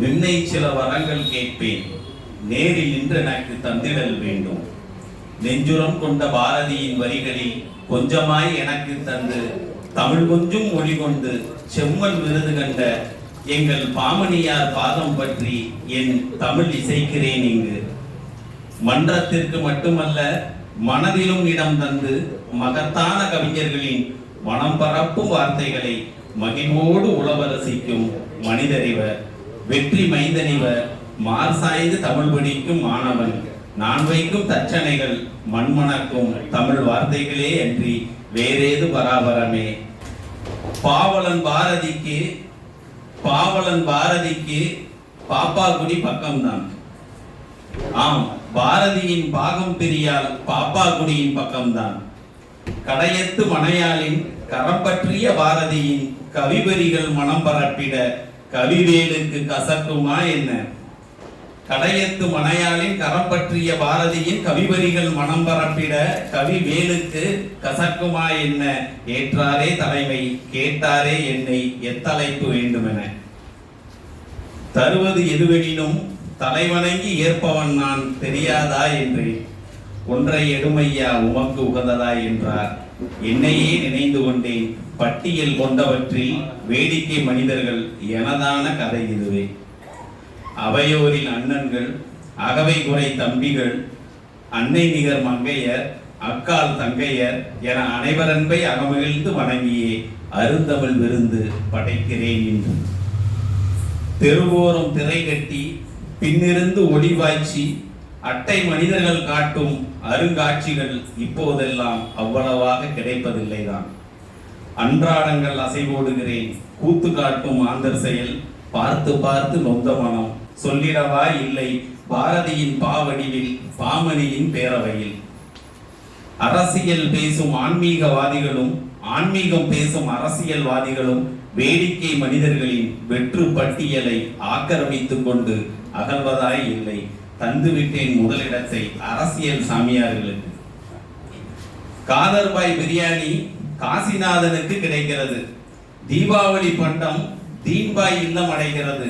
நின்னை சில வரங்கள் கேட்பேன். நேரில் நின்று எனக்கு தந்திடல் வேண்டும். நெஞ்சுரம் கொண்ட பாரதியின் வரிகளில் கொஞ்சமாய் எனக்கு தந்து தமிழ் கொஞ்சம் மொழி கொண்டு செம்மன் விருது கண்ட எங்கள் பாமணியார் பாதம் பற்றி என் தமிழ் இசைக்கிறேன் இங்கு. மன்றத்திற்கு மட்டுமல்ல மனதிலும் இடம் தந்து மகத்தான கவிஞர்களின் மனம் பரப்பும் வார்த்தைகளை மகிழ்வோடு உளவரசிக்கும் மனிதறிவர் வெற்றி மைந்தனிவர் மார்சாய்ந்து தமிழ் படிக்கும் மாணவன். நான் வைக்கும் தச்சனைகள் மண்மணக்கும் தமிழ் வார்த்தைகளே அன்றி வேறேது பராபரமே. பாவலன் பாரதிக்கு பாவலன் பாரதிக்கு பாப்பாக்குடி பக்கம்தான். ஆம் பாரதியின் பாகம் பிரியால் பாப்பாக்குடியின் பக்கம்தான். கடையத்து மணையாளின் கரம் பற்றிய பாரதியின் கவிபரிகள் மனம் பரப்பிட கவிவேலுக்கு கசக்குமா என்ன? கடையத்து மனையாளின் கரப்பற்றிய பாரதியின் கவிவரிகள் மனம் பரப்பிட கவிவேலுக்கு கசக்குமா என்ன? ஏற்றாரே தலைமை கேட்டாரே என்னை எத்தலைப்பு வேண்டுமென. தருவது எதுவெனினும் தலைவணங்கி ஏற்பவன் நான் தெரியாதா என்றேன். ஒன்றை எடுமையா உமக்கு உகந்ததா என்றார். என்னையே நினைந்து கொண்டேன் பட்டியல் கொண்டவற்றில் வேடிக்கை மனிதர்கள் எனதான கதை இதுவே. அவையோரின் அண்ணன்கள் அகவை குறை தம்பிகள் அன்னை நிகர் மங்கையர் அக்கால் தங்கையர் என அனைவரன்பை அகமகிழ்ந்து வணங்கியே அருந்தமிழ் விருந்து படைக்கிறேன் என்று. தெருவோரம் திரை கட்டி பின்னிருந்து ஒளிவாய்ச்சி அட்டை மனிதர்கள் காட்டும் அருங்காட்சிகள் இப்போதெல்லாம் அவ்வளவாக கிடைப்பதில்லைதான். அன்றாடங்கள் அசைவோடுகிறேன் கூத்து காட்டும் ஆந்தர் செயல் பார்த்து பார்த்து நொந்த மனம். சொல்லிடவா இல்லை பாரதியின் பாவடிவில் பாமணியின் பேரவையில். அரசியல் பேசும் ஆன்மீகவாதிகளும் ஆன்மீகம் பேசும் அரசியல்வாதிகளும் வேடிக்கை மனிதர்களின் வெற்று பட்டியலை ஆக்கிரமித்துக் கொண்டு அகழ்வதாய் இல்லை. தந்துவிட்டேன் முதலிடத்தை அரசியல் சாமியார்களுக்கு. காதர்பாய் பிரியாணி காசிநாதனுக்கு கிடைக்கிறது. தீபாவளி பண்டம் தீன்பாய் இல்லம் அடைகிறது.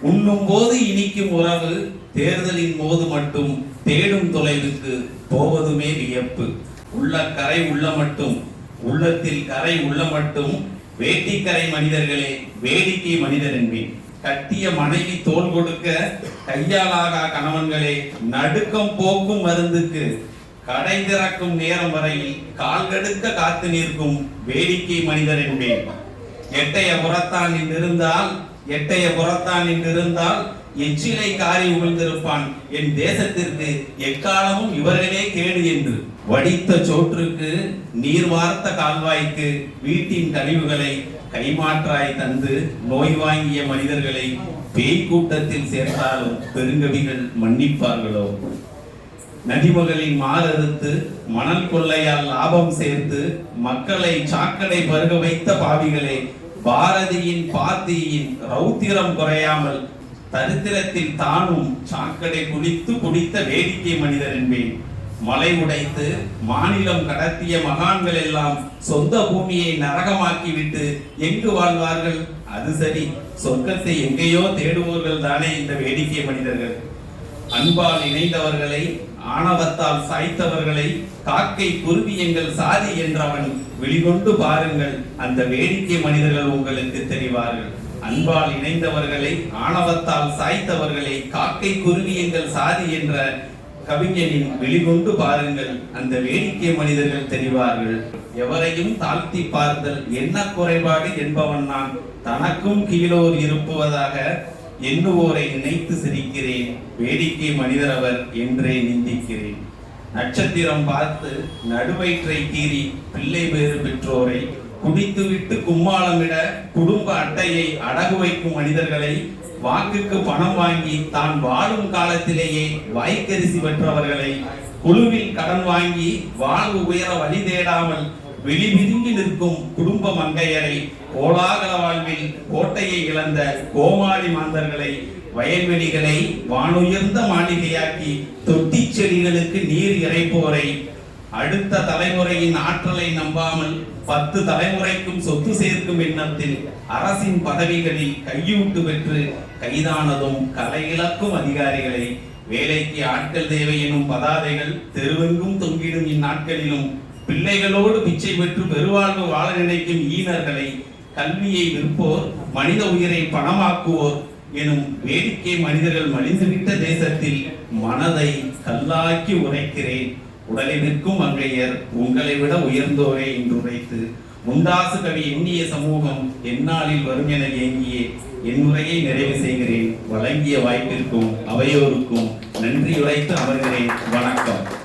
உண்ணும் போது இனிக்கும் உறவு தேர்தலின் போது மட்டும் தேடும் தொலைவுக்கு போவதுமே வியப்பு. உள்ள கரை உள்ள மட்டும் உள்ளத்தில் கரை உள்ள மட்டும் வேட்டிக்கரை மனிதர்களே வேடிக்கை மனிதர் என்பேன். கட்டிய மனைவி தோல் கொடுக்க கையாளாகா கணவன்களே நடுக்கம் போக்கும் மருந்துக்கு கடை திறக்கும் நேரம் வரையில் கால்கடுக்க காத்து நிற்கும் வேடிக்கை மனிதர் என்பேன் எட்டைய புறத்தான் நின்றிருந்தால் எட்டைய புறத்தான் நின்றிருந்தால் எச்சிலை காரி உமிழ்ந்திருப்பான். என் தேசத்திற்கு எக்காலமும் இவர்களே கேடு என்று. வடித்த சோற்றுக்கு நீர் வார்த்த கால்வாய்க்கு வீட்டின் கழிவுகளை கைமாற்றாய் தந்து நோய் வாங்கிய மனிதர்களை பேய் கூட்டத்தில் சேர்த்தாலும் பெருங்கவிகள் மன்னிப்பார்களோ? நதிமகளின் மாறறுத்து மணல் கொள்ளையால் லாபம் சேர்த்து மக்களை சாக்கடை பருக வைத்த பாவிகளே பாரதியின் பாத்தியின் ரௌத்திரம் குறையாமல் தரித்திரத்தில் தானும் சாக்கடை குடித்து குடித்த வேடிக்கை மனிதர் என்பேன். மலை உடைத்து மாநிலம் கடத்திய மகான்கள் எல்லாம் சொந்த பூமியை நரகமாக்கிவிட்டு எங்கு வாழ்வார்கள்? அது சரி சொர்க்கத்தை எங்கேயோ தேடுவோர்கள் தானே இந்த வேடிக்கை மனிதர்கள். அன்பால் இணைந்தவர்களை ஆணவத்தால் சாய்த்தவர்களை காக்கை குருவி எங்கள் சாதி என்றவன் வெளிகொண்டு பாருங்கள். அந்த வேடிக்கை மனிதர்கள் உங்களுக்கு தெரிவார்கள். அன்பால் இணைந்தவர்களை ஆணவத்தால் சாய்த்தவர்களை காக்கை குருவி எங்கள் சாதி என்ற கவிஞனின் வெளிகொண்டு பாருங்கள். அந்த வேடிக்கை மனிதர்கள் தெரிவார்கள். எவரையும் தாழ்த்தி பார்த்தல் என்ன குறைபாடு என்பவன் நான். தனக்கும் கீழோர் இருப்புவதாக எண்ணுவோரை நினைத்து சிரிக்கிறேன் வேடிக்கை மனிதர் அவர் என்றே நிந்திக்கிறேன். நட்சத்திரம் பார்த்து நடுவயிற்றை கீறி பிள்ளை பேறு பெற்றோரை குடித்துவிட்டு கும்மாளமிட குடும்ப அட்டையை அடகு வைக்கும் மனிதர்களை வாக்குக்கு பணம் வாங்கி தான் வாழும் காலத்திலேயே வாய்க்கரிசி பெற்றவர்களை குழுவில் கடன் வாங்கி வாழ்வு உயர வழி தேடாமல் வெளிவிதுங்கி நிற்கும் குடும்ப மங்கையரை கோலாகல வாழ்வில் கோட்டையை இழந்த கோமாளி மாந்தர்களை வயல்வெளிகளை வானுயர்ந்த மாளிகையாக்கி தொட்டி செடிகளுக்கு நீர் இறைப்போரை அடுத்த தலைமுறையின் ஆற்றலை நம்பாமல் பத்து தலைமுறைக்கும் சொத்து சேர்க்கும் எண்ணத்தில் அரசின் பதவிகளில் கையூட்டு பெற்று கைதானதும் கலை இழக்கும் அதிகாரிகளை வேலைக்கு ஆட்கள் தேவை எனும் பதாதைகள் தெருவெங்கும் தொங்கிடும் இந்நாட்களிலும் பிள்ளைகளோடு பிச்சை பெற்று பெருவாழ்வு வாழ நினைக்கும் ஈனர்களை கல்வியை விற்போர் மனித உயிரை பணமாக்குவோர் எனும் வேடிக்கை மனிதர்கள் மலிந்துவிட்ட தேசத்தில் மனதை கல்லாக்கி உரைக்கிறேன். உடலை நிற்கும் மங்கையர் உங்களை விட உயர்ந்தோரே என்று உரைத்து முண்டாசு கவி எண்ணிய சமூகம் எந்நாளில் வரும் என ஏங்கியே என் உரையை நிறைவு செய்கிறேன். வழங்கிய வாய்ப்பிற்கும் அவையோருக்கும் நன்றி உரைத்து அமர்கிறேன். வணக்கம்.